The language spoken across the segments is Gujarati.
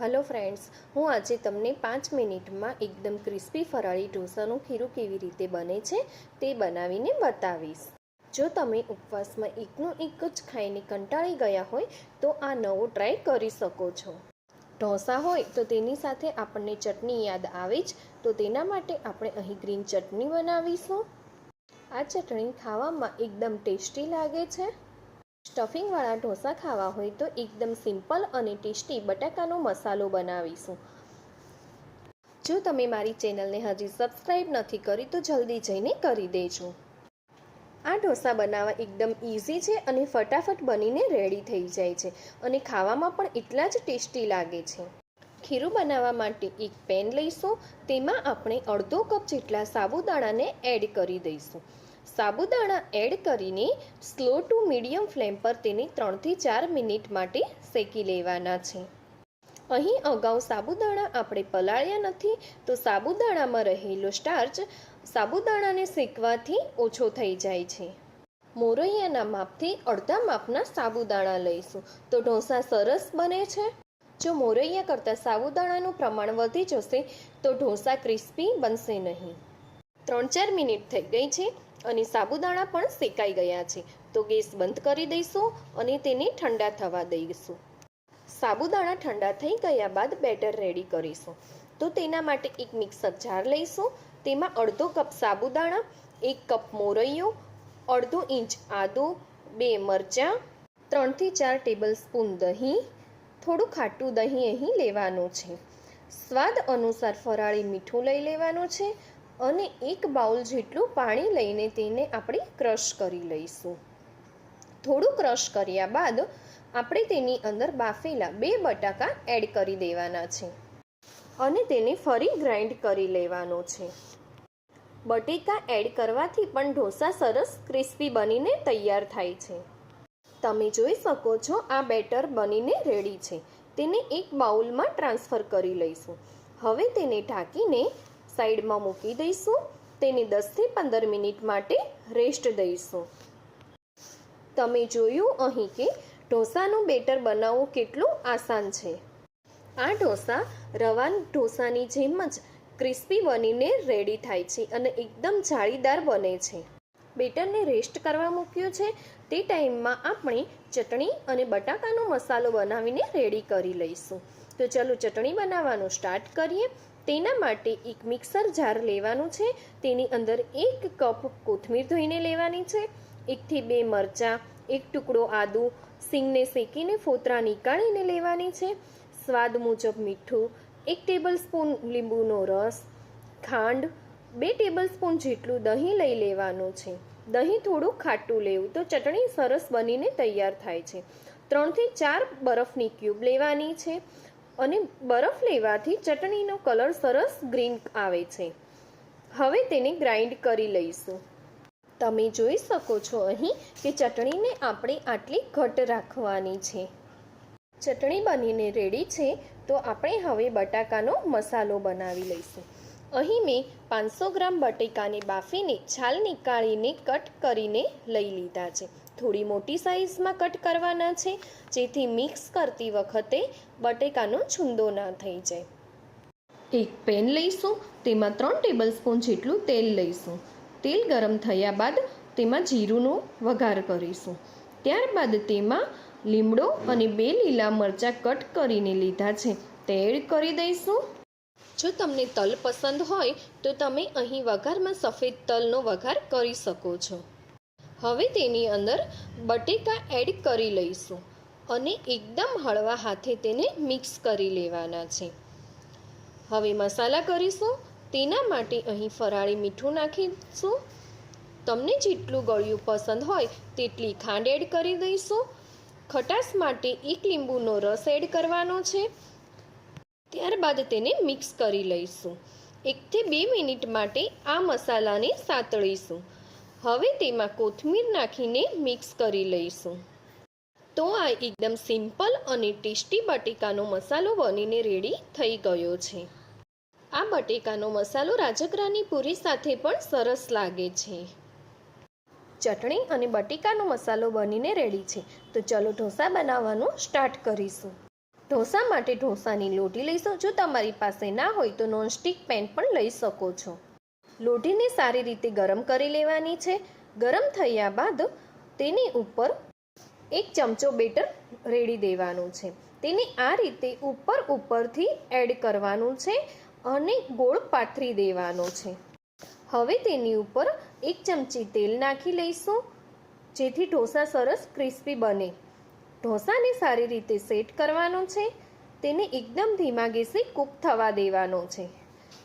હલો ફ્રેન્ડ્સ હું આજે તમને પાંચ મિનિટમાં એકદમ ક્રિસ્પી ફરાળી ઢોસાનું ખીરું કેવી રીતે બને છે તે બનાવીને બતાવીશ. જો તમે ઉપવાસમાં એકનું એક જ ખાઈને કંટાળી ગયા હોય, તો આ નવો ટ્રાય કરી શકો છો. ઢોસા હોય તો તેની સાથે આપણને ચટણી યાદ આવે જ, તો તેના માટે આપણે અહીં ગ્રીન ચટણી બનાવીશું. આ ચટણી ખાવામાં એકદમ ટેસ્ટી લાગે છે. સ્ટફિંગવાળા ઢોસા ખાવા હોય તો એકદમ સિમ્પલ અને ટેસ્ટી બટાકાનો મસાલો બનાવીશું. જો તમે મારી ચેનલને હજી સબસ્ક્રાઈબ નથી કરી તો જલ્દી જઈને કરી દેજો. આ ઢોસા બનાવવા એકદમ ઇઝી છે અને ફટાફટ બનીને રેડી થઈ જાય છે અને ખાવામાં પણ એટલા જ ટેસ્ટી લાગે છે. ખીરું બનાવવા માટે એક પેન લઈશું, તેમાં આપણે અડધો કપ જેટલા સાબુદાણાને એડ કરી દઈશું. સાબુદાણા એડ કરીને સ્લો ટુ મીડિયમ ફ્લેમ પર તેને ત્રણથી ચાર મિનિટ માટે શેકી લેવાના છે. અહીં અગાઉ સાબુદાણા આપણે પલાળ્યા નથી, તો સાબુદાણામાં રહેલો સ્ટાર્ચ સાબુદાણાને શેકવાથી ઓછો થઈ જાય છે. મોરૈયાના માપથી અડધા માપના સાબુદાણા લઈશું. તો ઢોસા સરસ બને છે. જો મોરૈયા કરતાં સાબુદાણાનું પ્રમાણ વધી જશે, તો ઢોસા ક્રિસ્પી બનશે નહીં. ત્રણ ચાર મિનિટ થઈ ગઈ છે અને સાબુદાણા પણ શેકાઈ ગયા છે. તો ગેસ બંધ કરી દઈશું અને તેને ઠંડા થવા દઈશું. સાબુદાણા ઠંડા થઈ ગયા બાદ બેટર રેડી કરીશું. તો તેના માટે એક મિક્સર જાર લઈશું. તેમાં અડધો કપ સાબુદાણા, એક કપ મોરૈયો, અડધો ઇંચ આદું, બે મરચાં, ત્રણથી ચાર ટેબલ સ્પૂન દહીં, થોડું ખાટું દહીં અહીં લેવાનું છે. સ્વાદ અનુસાર ફરાળી મીઠું લઈ લેવાનું છે. અને એક બાઉલ જેટલું પાણી લઈને તેને આપણે ક્રશ કરી લઈશું. થોડું ક્રશ કર્યા બાદ આપણે તેની અંદર બાફેલા બે બટાકા એડ કરી દેવાના છે અને તેને ફરી ગ્રાઇન્ડ કરી લેવાનો છે. બટેકા એડ કરવાથી પણ ઢોસા સરસ ક્રિસ્પી બનીને તૈયાર થાય છે. તમે જોઈ શકો છો આ બેટર બનીને રેડી છે. તેને એક બાઉલમાં ટ્રાન્સફર કરી લઈશું. હવે તેને ઢાંકીને સાઈડમાં મૂકી દઈશું. તેને દસથી પંદર મિનિટ માટે રેસ્ટ દઈશું. તમે જોયું અહીં કે ઢોસાનું બેટર બનાવવું કેટલું આસાન છે. આ ઢોસા રવાન ઢોસાની જેમ જ ક્રિસ્પી બનીને રેડી થાય છે અને એકદમ જાળીદાર બને છે. બેટરને રેસ્ટ કરવા મૂક્યું છે. તે ટાઈમમાં આપણે ચટણી અને બટાકાનો મસાલો બનાવીને રેડી કરી લઈશું. તો ચલો ચટણી બનાવવાનું સ્ટાર્ટ કરીએ. તેના માટે એક મિક્સર જાર લેવાનું છે. તેની અંદર એક કપ કોથમીર ધોઈને લેવાની છે. એકથી બે મરચાં, એક ટુકડો આદુ, સિંગને શેકીને ફોતરા નીકાળીને લેવાની છે. સ્વાદ મુજબ મીઠું, એક ટેબલ સ્પૂન લીંબુનો રસ, ખાંડ, બે ટેબલ સ્પૂન જેટલું દહીં લઈ લેવાનું છે. દહીં થોડું ખાટું લેવું તો ચટણી સરસ બનીને તૈયાર થાય છે. ત્રણથી ચાર બરફની ક્યુબ લેવાની છે. અને બરફ લેવાથી ચટણીનો કલર સરસ ગ્રીન આવે છે. હવે તેને ગ્રાઇન્ડ કરી લઈશું. તમે જોઈ શકો છો અહીં કે ચટણીને આપણે આટલી ઘટ રાખવાની છે. ચટણી બનીને રેડી છે, તો આપણે હવે બટાકાનો મસાલો બનાવી લઈશું. અહીં મેં પાંચસો ગ્રામ બટેકાને બાફીને છાલ નીકાળીને કટ કરીને લઈ લીધા છે. થોડી મોટી સાઇઝમાં કટ કરવાના છે, જેથી મિક્સ કરતી વખતે બટેકાનો છૂંદો ના થઈ જાય. એક પેન લઈશું, તેમાં ત્રણ ટેબલ સ્પૂન જેટલું તેલ લઈશું. તેલ ગરમ થયા બાદ તેમાં જીરુંનો વઘાર કરીશું. ત્યારબાદ તેમાં લીમડો અને બે લીલા મરચાં કટ કરીને લીધા છે. તે એડ કરી દઈશું. જો તમને તલ પસંદ હોય, તો તમે અહીં વઘારમાં સફેદ તલનો વઘાર કરી શકો છો. હવે તેની અંદર બટેકા એડ કરી લઈશું અને એકદમ હળવા હાથે તેને મિક્સ કરી લેવાના છે. હવે મસાલા કરીશું. તેના માટે અહીં ફરાળી મીઠું નાખીશું. તમને જેટલું ગળ્યું પસંદ હોય, તેટલી ખાંડ એડ કરી દઈશું. ખટાશ માટે એક લીંબુનો રસ એડ કરવાનો છે. ત્યારબાદ તેને મિક્સ કરી લઈશું. એકથી બે મિનિટ માટે આ મસાલાને સાતળીશું. હવે તેમાં કોથમીર નાખીને મિક્સ કરી લઈશું. તો આ એકદમ સિમ્પલ અને ટેસ્ટી બટેકાનો મસાલો બનીને રેડી થઈ ગયો છે. આ બટેકાનો મસાલો રાજગરાની પૂરી સાથે પણ સરસ લાગે છે. ચટણી અને બટેકાનો મસાલો બનીને રેડી છે. તો ચલો ઢોસા બનાવવાનું સ્ટાર્ટ કરીશું. ઢોસા માટે ઢોસાની લોટી લઈશું. જો તમારી પાસે ના હોય તો નોનસ્ટિક પેન પણ લઈ શકો છો. લોટીને સારી રીતે ગરમ કરી લેવાની છે. ગરમ થયા બાદ તેની ઉપર એક ચમચો બેટર રેડી દેવાનું છે. તેને આ રીતે ઉપર ઉપરથી એડ કરવાનું છે અને ગોળ પાથરી દેવાનો છે. હવે તેની ઉપર એક ચમચી તેલ નાખી લઈશું, જેથી ઢોસા સરસ ક્રિસ્પી બને. ઢોસાને સારી રીતે સેટ કરવાનો છે, તેને એકદમ ધીમા ગેસે કૂક થવા દેવાનો છે.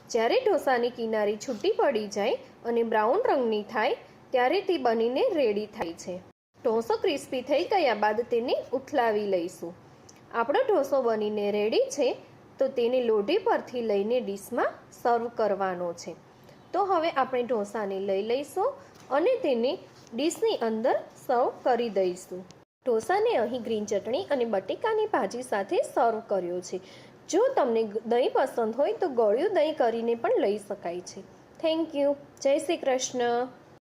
જ્યારે ઢોસાની કિનારી છૂટી પડી જાય અને બ્રાઉન રંગની થાય, ત્યારે તે બનીને રેડી થાય છે. ઢોસો ક્રિસ્પી થઈ ગયા બાદ તેને ઉથલાવી લઈશું. આપણો ઢોસો બનીને રેડી છે, તો તેને લોઢી પરથી લઈને ડીશમાં સર્વ કરવાનો છે. તો હવે આપણે ઢોસાને લઈ લઈશું અને તેને ડીશની અંદર સર્વ કરી દઈશું. ઢોસાને અહીં ગ્રીન ચટણી અને બટેકાની ભાજી સાથે સર્વ કર્યો છે. જો તમને દહીં પસંદ હોય તો ગળ્યું દહીં કરીને પણ લઈ શકાય છે. Thank you. જય શ્રી કૃષ્ણ.